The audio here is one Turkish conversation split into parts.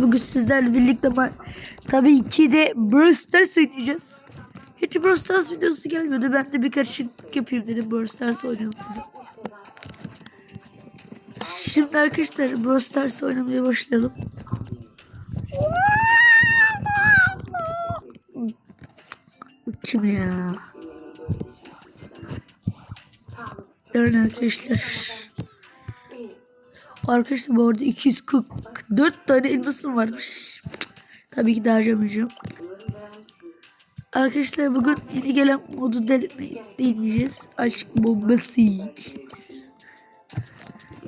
Bugün sizlerle birlikte tabii ki de Brawl oynayacağız. Hiç Brawl videosu gelmiyordu. Ben de bir karışıklık yapayım dedim. Brawl oynayalım. Şimdi arkadaşlar Brawl oynamaya başlayalım. Kim ya? Yarın arkadaşlar. Arkadaşlar bu arada 244 tane elmasım varmış. Tabii ki de harcamayacağım. Arkadaşlar bugün yeni gelen modu denemeyi deneyeceğiz. Aşk bombası.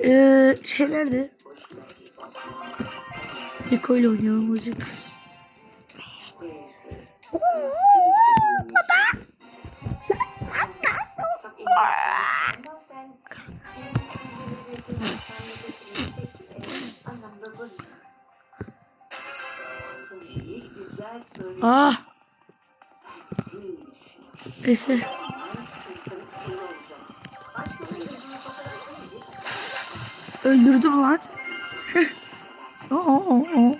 Ee, şeyler de Rico ile oynayalım olacak. Ah. Neyse. Öldürdüm lan. Aa, aa, aa.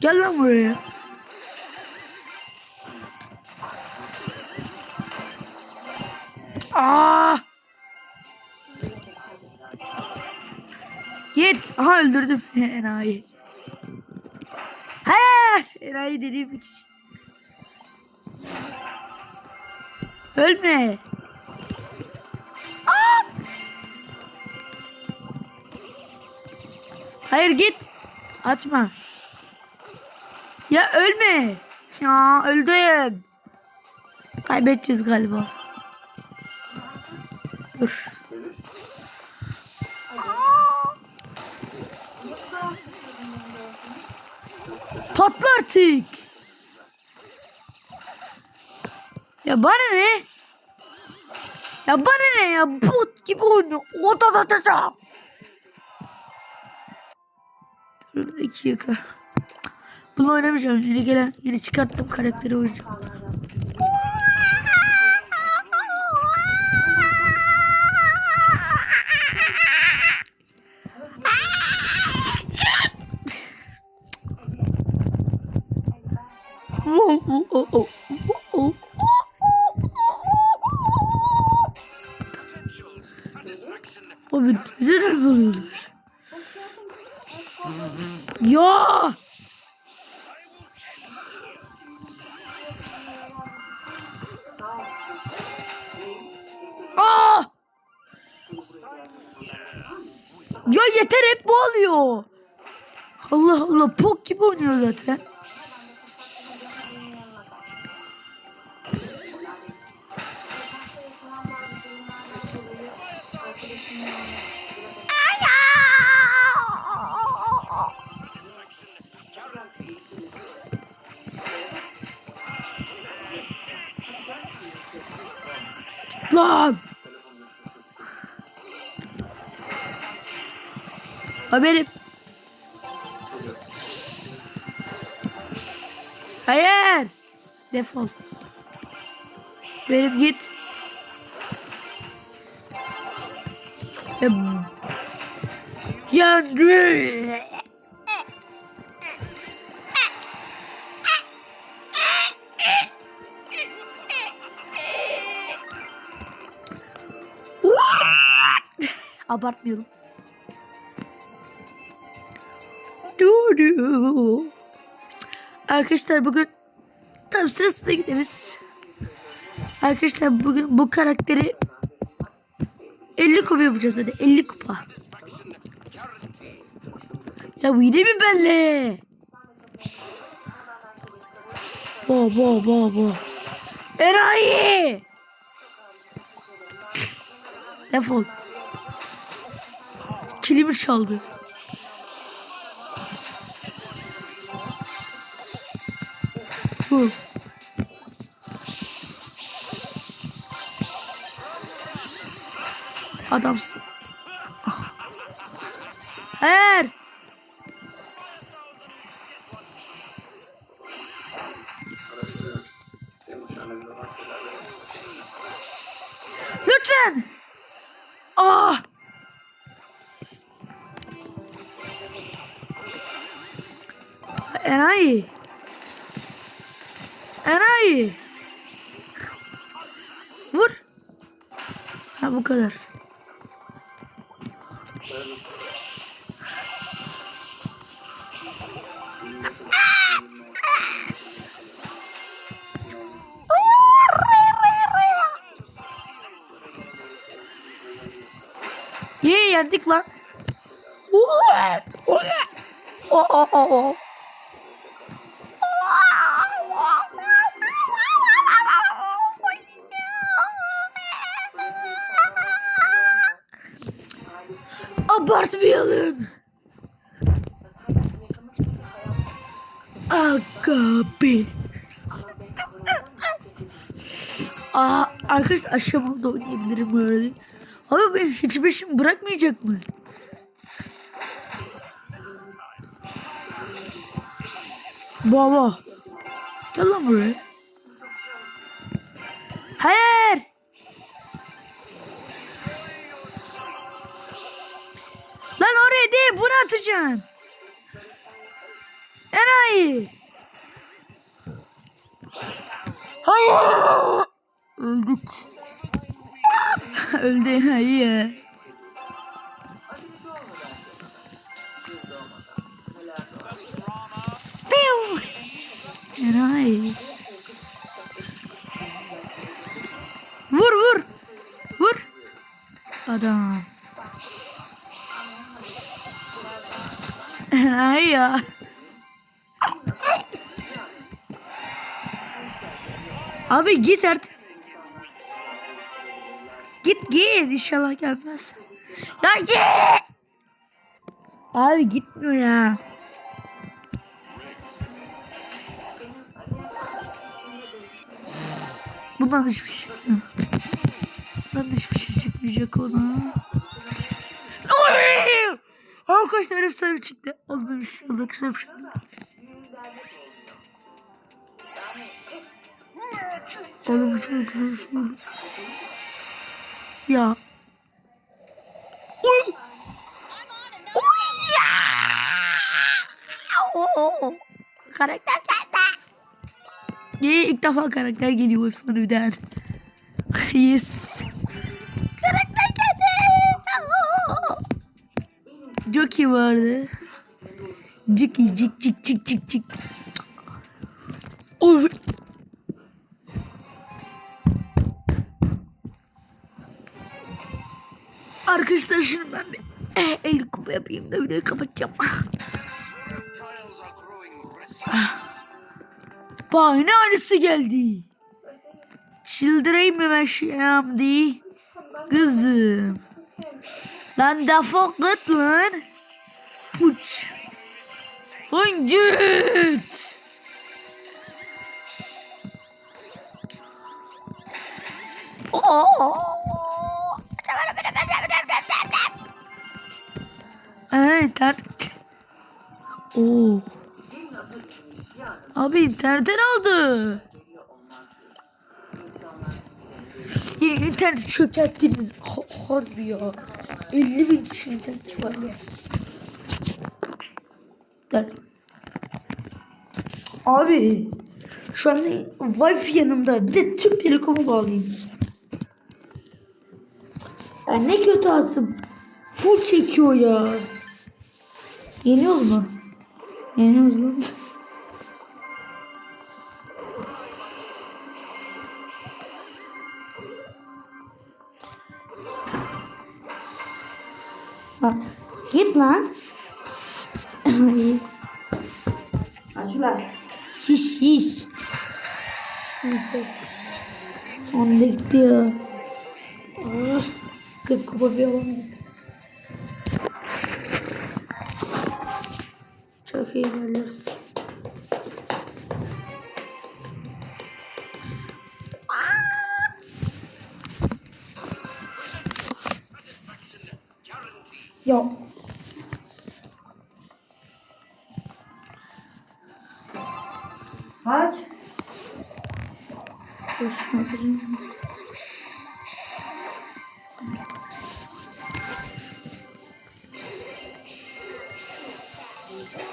Gel lan buraya. Aa! Git. Aha öldürdüm. Enayi. He! Enayi dediğim için. Ölme. Aa! Hayır git. Atma. Ya ölme. Ya öldüm. Kaybedeceğiz galiba. Dur. Patla artık. Ya bana ne? Ya bana ne ya? Bot gibi oynuyor. Oda da da Dur bir dakika. Bunu oynamayacağım. Yeni gelen, yeni çıkarttığım karakteri oynayacağım. Ya! Aa! Ya yeter hep bu oluyor. Allah Allah pok gibi oynuyor zaten. Lan! Haberim. Hayır. Defol. Benim git. Ya- Yandı. Abartmayalım. Du-du. Arkadaşlar bugün tam sırasında gideriz. Arkadaşlar bugün bu karakteri 50 kupa yapacağız hadi 50 kupa. Ya bu yine mi belli? Bo bo bo bo. Eray! Defol. Kilimi çaldı. Bu. Adamsın. Ah. Hayır. Lütfen. Ah. Enayi. Enayi. Vur. Ha bu kadar. Ye yendik lan. O o o Abartmayalım. Aga be. Aa, arkadaşlar aşamalı da oynayabilirim böyle. Abi benim hiç peşimi bırakmayacak mı? Baba. Gel lan buraya. Değil bunu atacaksın. Enayi. Hayır. Öldük. Öldü enayi ya. Enayi. Vur vur. Vur. Adam. Enayi ya. Abi git artık. Git git inşallah gelmez. Ya git. Abi gitmiyor ya. Bundan hiçbir şey Bundan hiçbir şey çıkmayacak ona. Arkadaşlar efsane çıktı. Allah'ım şu anda kısa bir şey. Oğlum bu çok bir şey. Ya. Uy. Uy ya. Oo. Karakter geldi. İyi ilk defa karakter geliyor efsaneden. yes. Jockey vardı. Jockey cik cik cik cik cik. Oy. Arkadaşlar şimdi ben bir el kupa yapayım da videoyu kapatacağım. Bak ne aynısı geldi. Çıldırayım mı ben şimdi? Kızım. Lan defol git lan. Puç. Lan git. Oh. Aa, internet. Oo. Abi internetten aldı. İnternet çökerttiniz. Ha, harbi ya. 50 bin kişi internet var ya. Gel. Abi. Şu an wifi yanımda. Bir de Türk Telekom'u bağlayayım. Ya ne kötü asım. Full çekiyor ya. Yeniyoruz mu? Yeniyoruz mu? Ha, git lan. Açılar. Şiş şiş. Neyse. Sonunda gitti ya. Ah, 40 kupa bir alamadık. Çok iyi ilerliyoruz. Ya.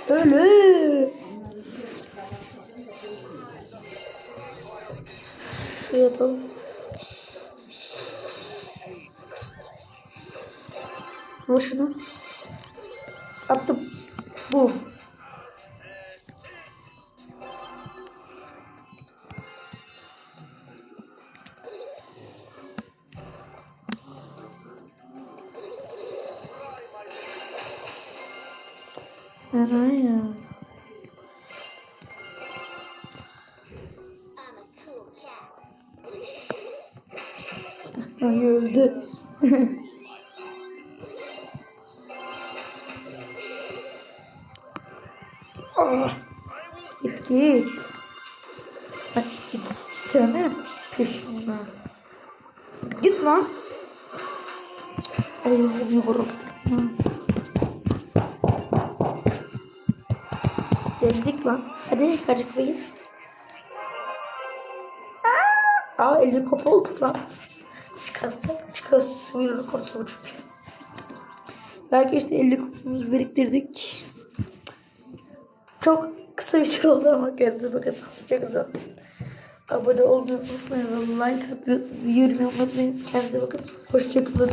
Öyle. Şuraya atalım. Al şunu. Attım. Bu. Ana ya. Ay öldü. ah. Git git. Bak gitsene peşimden. Git lan. Olmuyorum. Geldik lan. Hadi kaçıkmayız. Aa, elini kapı olduk lan. Çıkarsak çıkarsın. Konusu bu çünkü. Belki işte 50 kupamızı biriktirdik. Çok kısa bir şey oldu ama kendinize bakın. Hoşçakalın. Abone olmayı unutmayın. Like atmayı, yorum yapmayı unutmayın. Kendinize bakın. Hoşçakalın.